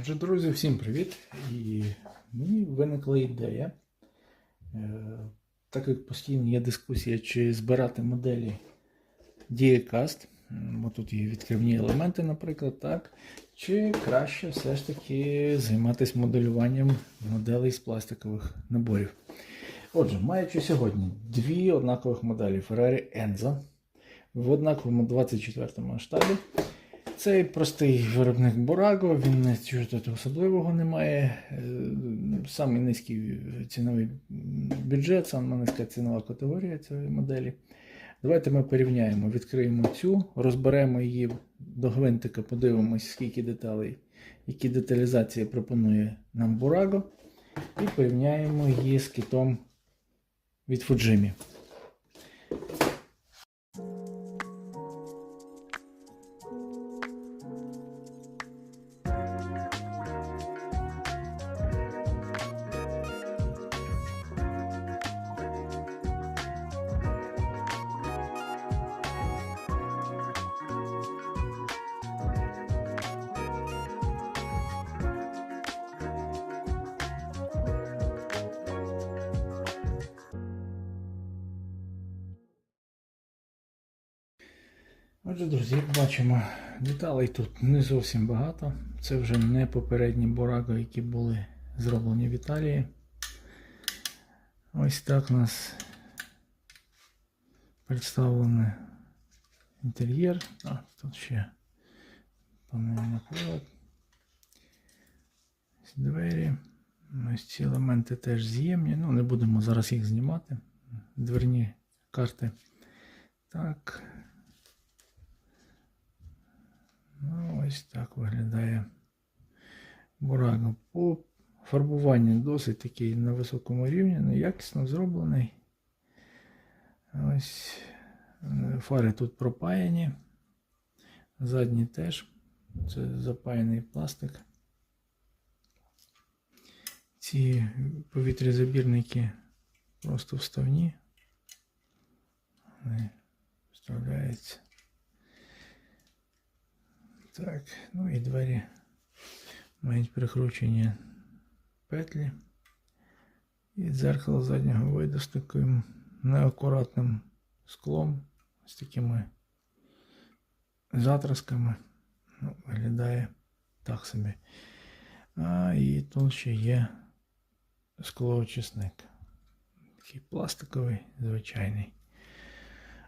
Отже, друзі, всім привіт! І мені виникла ідея. Е, Так як постійно є дискусія, чи збирати моделі бо тут є відкривні елементи, наприклад, так, чи краще все ж таки займатися моделюванням моделей з пластикових наборів. Отже, маючи сьогодні дві однакових моделі Ferrari Enzo в однаковому 24 масштабі. Цей простий виробник Burago, він чого тут особливого немає. Е, Самий низький ціновий бюджет, сама низька цінова категорія цієї моделі. Давайте ми порівняємо, відкриємо цю, розберемо її до гвинтика, подивимось, скільки деталей, які деталізації пропонує нам Burago, і порівняємо її з китом від Fujimi. Отже, друзі, як бачимо, деталей тут не зовсім багато. Це вже не попередні Burago, які були зроблені в Італії. Ось так у нас представлений інтер'єр. А, тут ще панельний привод. Двері. Ось ці елементи теж з'ємні. Ну, не будемо зараз їх знімати. Дверні карти. Так. Ну, ось так виглядає Burago. По фарбуванню досить такий на високому рівні, ну, якісно зроблений. Ось е, фари тут пропаяні. Задні теж. Це запаяний пластик. Ці повітрязабірники просто вставні. Вони вставляються. Так, ну і двері мають прикручені петлі. І дзеркало заднього виду з таким неакуратним склом, з такими затрасками. Ну, виглядає так собі. А і тут ще є склоочисник. Такий пластиковий, звичайний.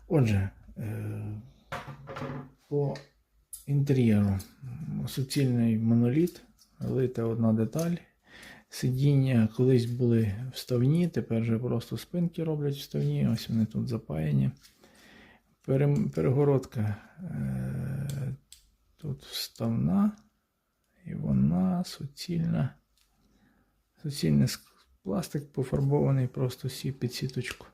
Отже, е, по інтер'єру. Суцільний моноліт, лита одна деталь. Сидіння колись були вставні, тепер вже просто спинки роблять вставні, ось вони тут запаяні. Перегородка е- тут вставна, і вона суцільна. Суцільний пластик пофарбований просто всі під сіточку.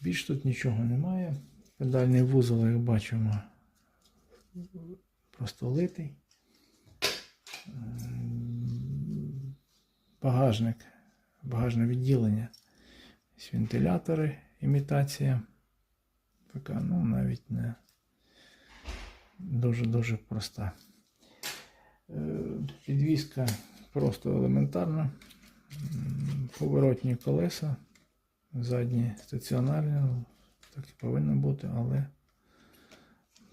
Більш тут нічого немає. Педальний вузол, як бачимо, просто литий. Багажник, багажне відділення. Вентилятори, імітація. Така, ну, навіть не дуже-дуже проста. Е, Підвізка просто елементарна. Поворотні колеса, задні стаціонарні, ну, так і повинно бути, але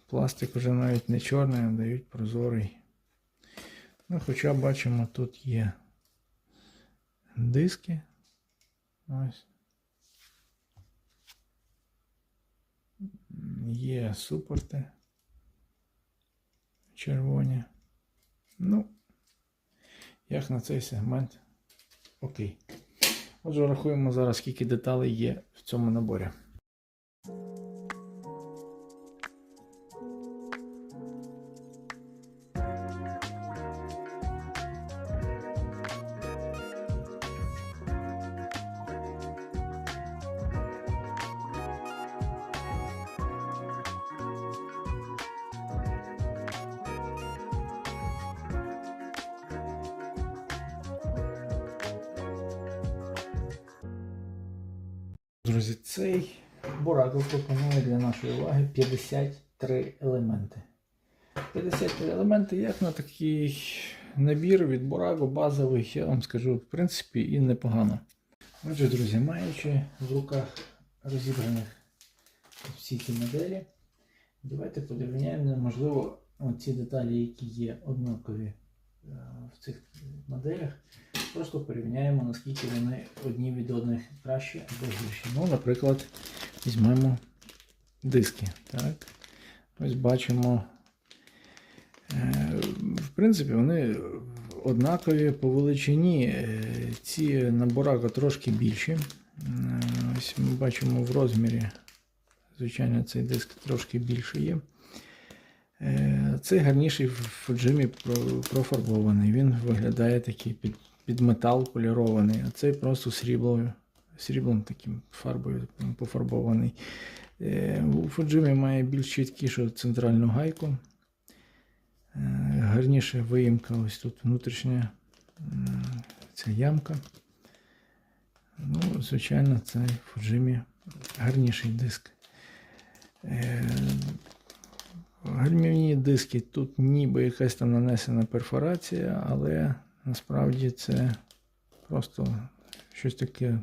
Пластик вже навіть не чорний, а дають прозорий. Ну, хоча бачимо, тут є диски. Ось. Є супорти червоні. Ну, як на цей сегмент. Окей. Отже, рахуємо зараз, скільки деталей є в цьому наборі. Друзі, цей Burago пропонує для нашої уваги 53 елементи. 53 елементи, як на такий набір від Burago базовий, я вам скажу, в принципі, і непогано. Отже, друзі, маючи в руках розібраних всі ці моделі, давайте подивляємо, можливо, ці деталі, які є однакові е, в цих моделях, просто порівняємо, наскільки вони одні від одних кращі або гірші. Ну, наприклад, візьмемо диски. Так? Ось бачимо. Е, В принципі, вони однакові по величині. Е, Ці на Burago трошки більші. Е, Ось ми бачимо в розмірі. Звичайно, цей диск трошки більший є. Цей гарніший в про- профарбований. Він виглядає такий під, під метал полірований, а цей просто сріблою, сріблом таким фарбою пофарбований. Е, У Фуджимі має більш чіткішу центральну гайку. Е, Гарніша виїмка, ось тут внутрішня ця ямка. Ну, звичайно, цей Фуджимі гарніший диск. Е, Гальмівні диски тут ніби якась там нанесена перфорація, але насправді це просто щось таке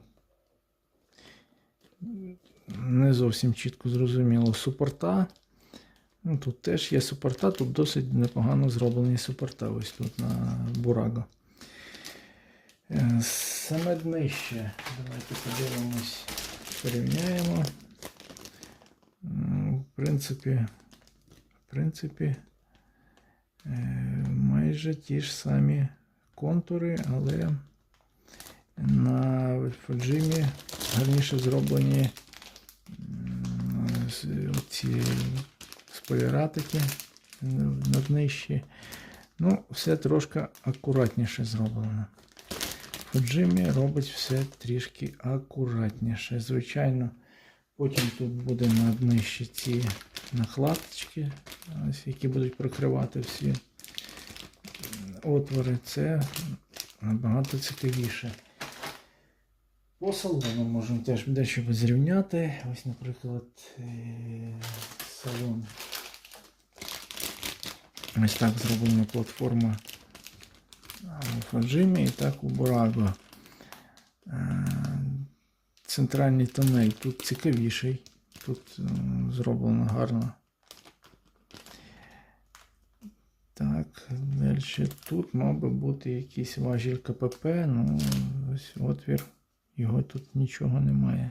не зовсім чітко зрозуміло. Супорта. Ну, тут теж є супорта, тут досить непогано зроблені супорта ось тут на Burago. Е, Саме днище. Давайте подивимось, порівняємо. В принципі, в принципі, е, майже ті ж самі контури, але на Фуджимі гарніше зроблені м, з- спойлератики на днищі. Ну, все трошки акуратніше зроблено. Фуджимі робить все трішки акуратніше. Звичайно, потім тут буде на днищі ці накладочки, які будуть прикривати всі отвори. Це набагато цікавіше. По салону можемо теж дещо зрівняти. Ось, наприклад, е, салон. Ось так зроблена платформа у Фаджимі і так у Burago. Е, Центральний тунель тут цікавіший. Тут зроблено гарно. Так, далі тут мав би бути якийсь важіль КПП, ну ось отвір, його тут нічого немає.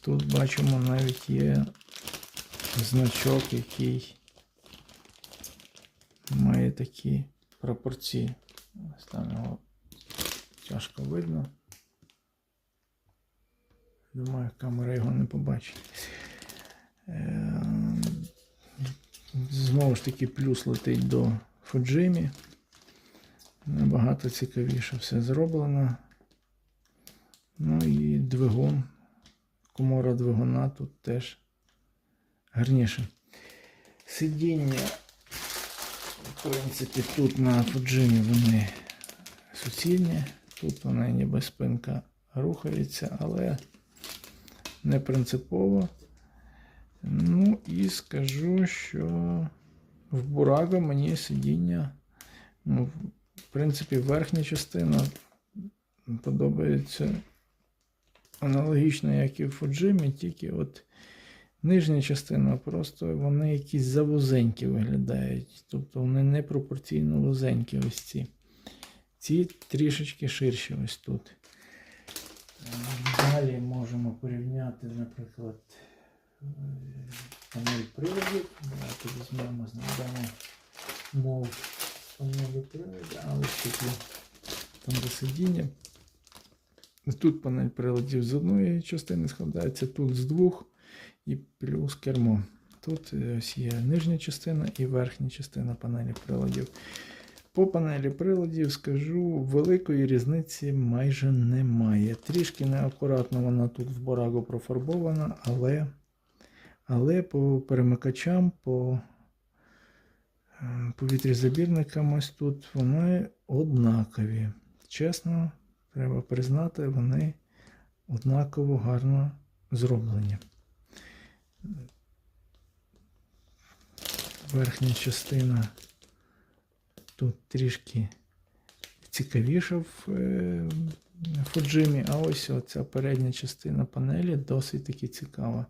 Тут бачимо навіть є значок, який має такі пропорції. Ось там його тяжко видно. Думаю, камера його не побачить. Знову ж таки, плюс летить до Фуджимі. Набагато цікавіше все зроблено. Ну і двигун. Комора двигуна тут теж гарніше. Сидіння, в принципі, тут на Фуджимі вони суцільні. Тут вона ніби спинка рухається, але не принципово. Ну і скажу, що в Burago мені сидіння, ну, в принципі, верхня частина подобається аналогічно, як і в Фуджимі, тільки от нижня частина просто вони якісь завузенькі виглядають. Тобто вони непропорційно вузенькі ось ці. Ці трішечки ширші ось тут. Е, Далі можемо порівняти, наприклад, панель приладів. Давайте візьмемо, знайдемо мов панелі приладів, а ось тут є там де сидіння. Тут панель приладів з одної частини складається, тут з двох і плюс кермо. Тут е, ось є нижня частина і верхня частина панелі приладів. По панелі приладів скажу, великої різниці майже немає. Трішки неакуратно вона тут в Burago профарбована, але, але по перемикачам, по е, повітрязабірникам ось тут вони однакові. Чесно, треба признати, вони однаково гарно зроблені. Верхня частина тут трішки цікавіше в е, Фуджимі, а ось оця передня частина панелі досить таки цікава.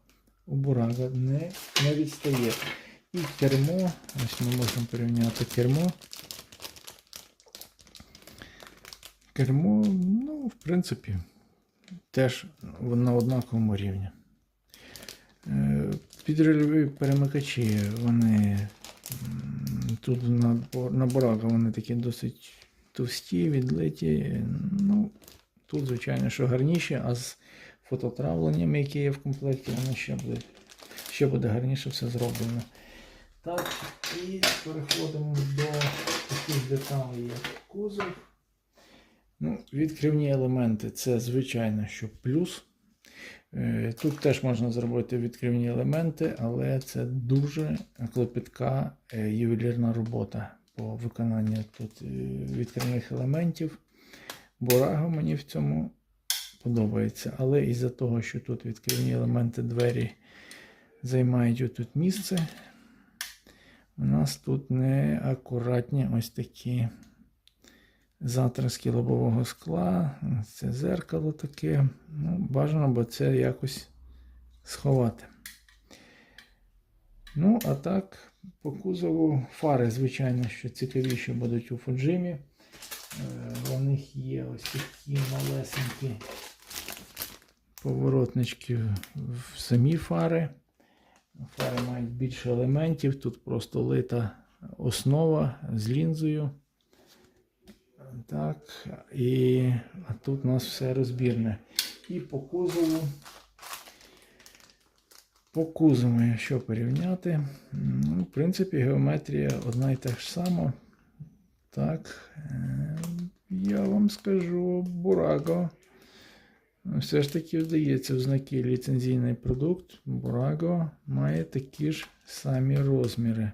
У Бурага не, не відстає. І кермо, ось ми можемо порівняти кермо. Кермо, ну, в принципі, теж на однаковому рівні. Е, Підрульові перемикачі, вони тут на, на Борага вони такі досить товсті, відлиті. Ну, тут, звичайно, що гарніші, а з фототравленням, яке є в комплекті, воно ще буде, ще буде гарніше все зроблено. Так, і переходимо до таких деталей, як кузов. Ну, відкривні елементи це звичайно, що плюс. Е, Тут теж можна зробити відкривні елементи, але це дуже клопітка е, ювелірна робота по виконанню тут е, відкривних елементів. Бураго мені в цьому подобається. Але із-за того, що тут відкривні елементи двері займають отут місце, у нас тут неакуратні ось такі затраски лобового скла. Це зеркало таке. Ну, бажано, бо це якось сховати. Ну, а так, по кузову фари, звичайно, що цікавіші будуть у Фуджимі. Е, У них є ось такі малесенькі поворотнички в самі фари. Фари мають більше елементів. Тут просто лита основа з лінзою. Так, і а тут у нас все розбірне. І по кузову. По кузову, якщо порівняти, ну, в принципі, геометрія одна і та ж сама. Так, е, я вам скажу, Бураго. Все ж таки вдається в знаки ліцензійний продукт. Бураго має такі ж самі розміри.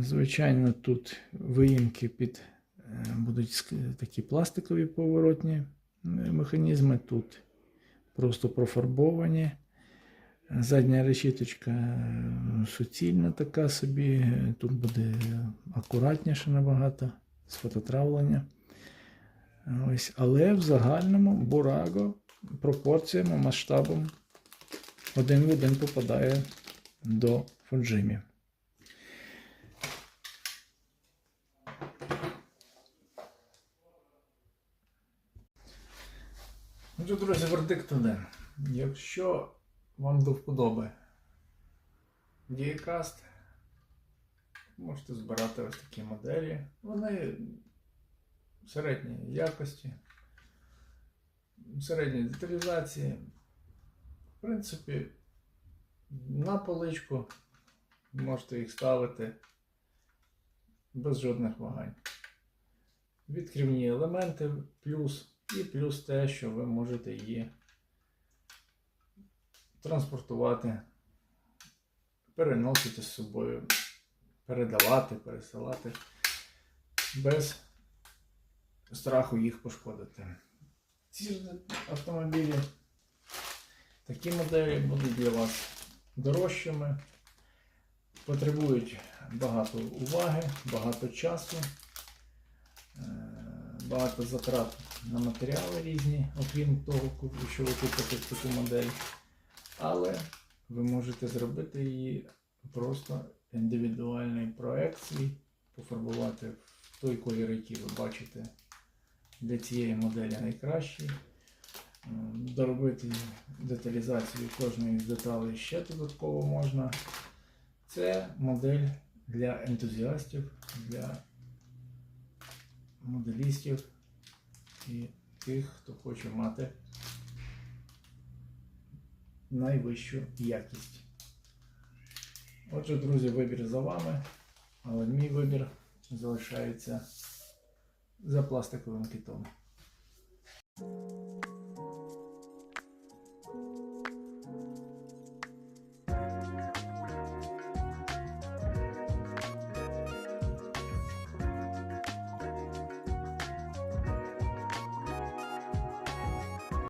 Звичайно, тут виїмки під е, будуть такі пластикові поворотні е, механізми. Тут просто профарбовані. Задня решіточка е, суцільна така собі. Тут буде акуратніше набагато з фототравлення. Ось. Але в загальному Бураго пропорціями, масштабом один в один попадає до Фуджимі. Отже, друзі, вердикт один. Якщо вам до вподоби Дієкаст, можете збирати ось такі моделі. Вони середньої якості, середньої деталізації. В принципі, на поличку можете їх ставити без жодних вагань. Відкривні елементи, плюс і плюс те, що ви можете її транспортувати, переносити з собою, передавати, пересилати без страху їх пошкодити. Ці ж автомобілі, такі моделі будуть для вас дорожчими, потребують багато уваги, багато часу, е, багато затрат на матеріали різні, окрім того, що ви купите таку модель. Але ви можете зробити її просто індивідуальний проект свій, пофарбувати в той колір, який ви бачите для цієї моделі найкращий. Доробити деталізацію кожної з деталей ще додатково можна. Це модель для ентузіастів, для моделістів і тих, хто хоче мати найвищу якість. Отже, друзі, вибір за вами, але мій вибір залишається за пластиковим китом.